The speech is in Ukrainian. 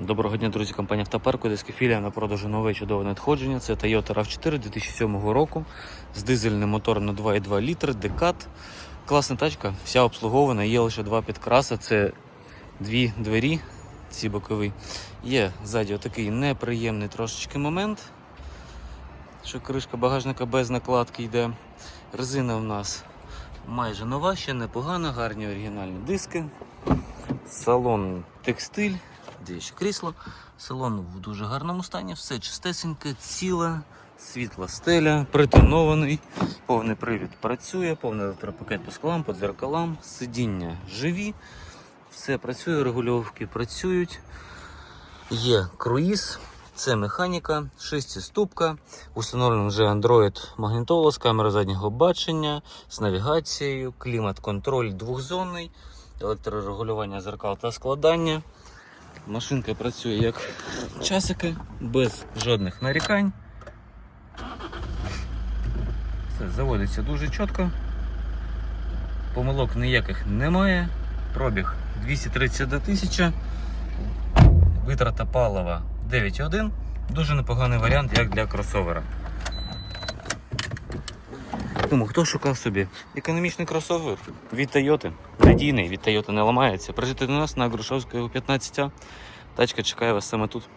Доброго дня, друзі, компанія Автопарку, Одеська філія на продажу нове чудове надходження. Це Toyota RAV4 2007 року з дизельним мотором на 2,2 літри, декат. Класна тачка, вся обслугована, є лише два підкраси. Це дві двері, ці бокові. Є ззаді отакий неприємний трошечки момент, що кришка багажника без накладки йде. Резина в нас майже нова, ще непогана, гарні оригінальні диски. Салон текстиль, ще крісло. Салон в дуже гарному стані, все чистесеньке, ціле, світла стеля, притонований, повний привід працює, повний електропакет по склам, по дзеркалам, сидіння живі, все працює, регульовки працюють. Є круїз, це механіка, шестиступка, установлений вже Android магнітола з камерою заднього бачення, з навігацією, клімат-контроль двохзонний, електрорегулювання зеркал та складання. Машинка працює як часики, без жодних нарікань. Все заводиться дуже чітко. Помилок ніяких немає. Пробіг 231 тисяча. Витрата палива 9,1. Дуже непоганий варіант, як для кросовера. Тому хто шукав собі економічний кросовер від Toyota, надійний від Toyota не ламається. Прижити до нас на Грушовського 15. Тачка чекає вас саме тут.